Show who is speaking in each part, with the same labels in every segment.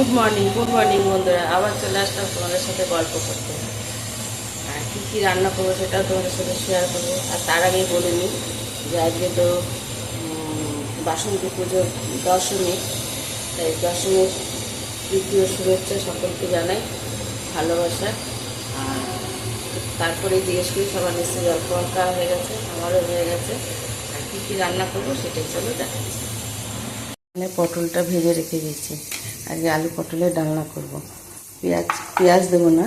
Speaker 1: Good morning good morning বন্ধুরা। আবার চলে আসলাম তোমাদের সাথে গল্প করতে। আর কী কী রান্না করব সেটাও তোমাদের সাথে শেয়ার করব। আর তার আগেই বলে নিই যে আজকে তো বাসন্তী পুজোর দশমী। তাই দশমীর তৃতীয় শুভেচ্ছা সকলকে জানাই ভালোবাসা। আর তারপরে জিজ্ঞেস করি, সবার নিশ্চয়ই জল খাওয়া হয়ে গেছে, আমারও হয়ে গেছে। আর কী কী রান্না করব সেটাই চলো এখানে পটলটা ভেজে রেখে দিয়েছি। আজকে আলু পটলের ডালনা করব। পেঁয়াজ পেঁয়াজ দেবো না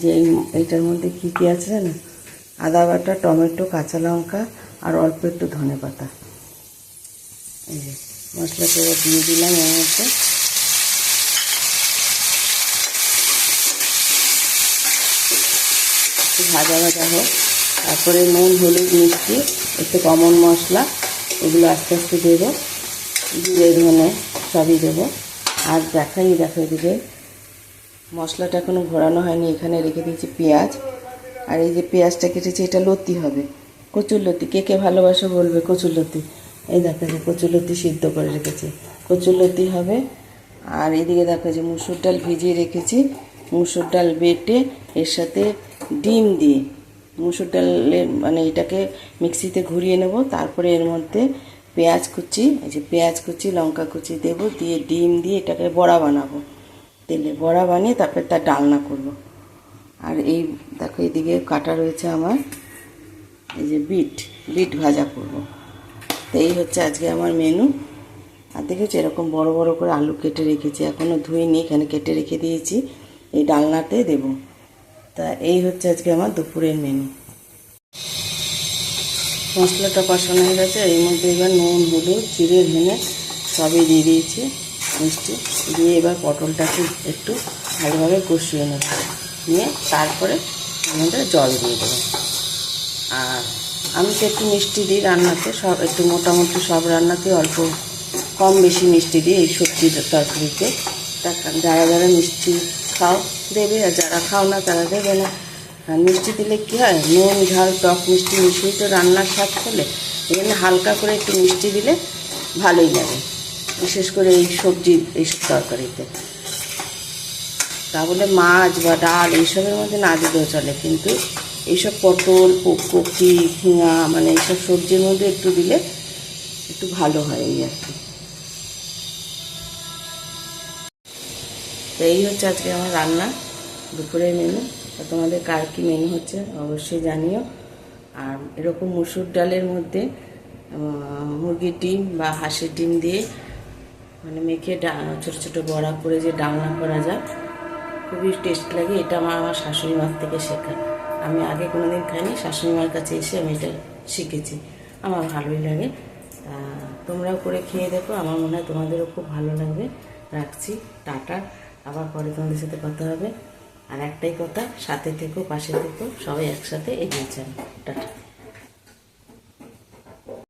Speaker 1: যে এই এইটার মধ্যে কী কী আছে জানো? আদা বাটা, টমেটো, কাঁচা লঙ্কা আর অল্প একটু ধনে পাতা। এই যে মশলাটা দিয়ে দিলাম এর মধ্যে। ভাজা ভাজা হোক। তারপরে নুন, হলুদ, মিষ্টি, একটু কমন মশলা এগুলো আস্তে আস্তে দেবো। জিরে, ধনে, সবই দেবো। আর দেখাই দেখো এদিকে মশলাটা এখনও ঘোরানো হয়নি, এখানে রেখে দিয়েছি পেঁয়াজ। আর এই যে পেঁয়াজটা কেটেছি, এটা লতি হবে। কচুর লতি, কে কে ভালোবাসো বলবে কচুর লতি? এই দেখো যে কচুর লতি সিদ্ধ করে রেখেছি। কচুর লতি হবে। আর এদিকে দেখো যে মুসুর ডাল ভিজিয়ে রেখেছি। মুসুর ডাল বেটে এর সাথে ডিম দিয়ে। মুসুর ডালের মানে এটাকে মিক্সিতে ঘুরিয়ে নেব, তারপরে এর মধ্যে পেঁয়াজ কুচি, এই যে পেঁয়াজ কুচি, লঙ্কা কুচি দেব, দিয়ে ডিম দিয়ে এটাকে বড়া বানাবো। তেলে বড়া বানিয়ে তারপরে তার ডালনা করব। আর এই দেখো এইদিকে কাটা রয়েছে আমার, এই যে বিট বিট ভাজা করব। তো এই হচ্ছে আজকে আমার মেনু আর দেখেছি, এরকম বড় বড় করে আলু কেটে রেখেছি এখনও ধুইনি, এখানে কেটে রেখে দিয়েছি। এই ডালনাতে দেব। তা এই হচ্ছে আজকে আমার দুপুরের মেনু মশলাটা কষানো হয়ে গেছে, এর মধ্যে এবার নুন, হলুদ, জিরে ভেঙে সবই দিয়ে দিয়েছি, মিষ্টি। দিয়ে এবার পটলটাকে একটু ভালোভাবে কষিয়ে নেব। নিয়ে তারপরে এর জল দিয়ে দেবো। আর আমি তো একটু মিষ্টি দিই রান্নাতে, সব একটু মোটামুটি সব রান্নাতে অল্প কম বেশি মিষ্টি দিই এই সবজির তরকারিতে। যারা যারা মিষ্টি খাও, দেবে, আর যারা খাও না তারা দেবে না। আর মিষ্টি দিলে কী হয়? নুন, ঝাল, টক মিষ্টি মিশিয়ে তো রান্নার স্বাদ করলে এখানে হালকা করে একটু মিষ্টি দিলে ভালোই লাগে। বিশেষ করে এই সবজি এইসব তরকারিতে। তা বলে মাছ বা ডাল, এইসবের মধ্যে না দিলেও চলে। কিন্তু এইসব পটল, কপি ঝিঙা মানে এইসব সবজির মধ্যে একটু দিলে একটু ভালো হয় এই আর কি। তো এই হচ্ছে আজকে আমার রান্না। দুপুরের মেনু তোমাদের কার কী মেনু হচ্ছে অবশ্যই জানিও। আর এরকম মুসুর ডালের মধ্যে মুরগির ডিম বা হাঁসের ডিম দিয়ে মানে মেখে ডা, ছোটো ছোটো বড়া করে যে ডালনা করা যায়, খুবই টেস্ট লাগে। এটা আমার আমার শাশুড়ি মার থেকে শেখা। আমি আগে কোনো দিন খাইনি, শাশুড়ি মার কাছে এসে আমি এটা শিখেছি। আমার ভালোই লাগে। তা তোমরাও করে খেয়ে দেখো, আমার মনে হয় তোমাদেরও খুব ভালো লাগবে। রাখছি, টাটা। আবার পরে তোমাদের সাথে কথা হবে। আর একটাই কথা সাথে থেকো পাশে থেকো সবাই একসাথে এগিয়ে যান টাটা।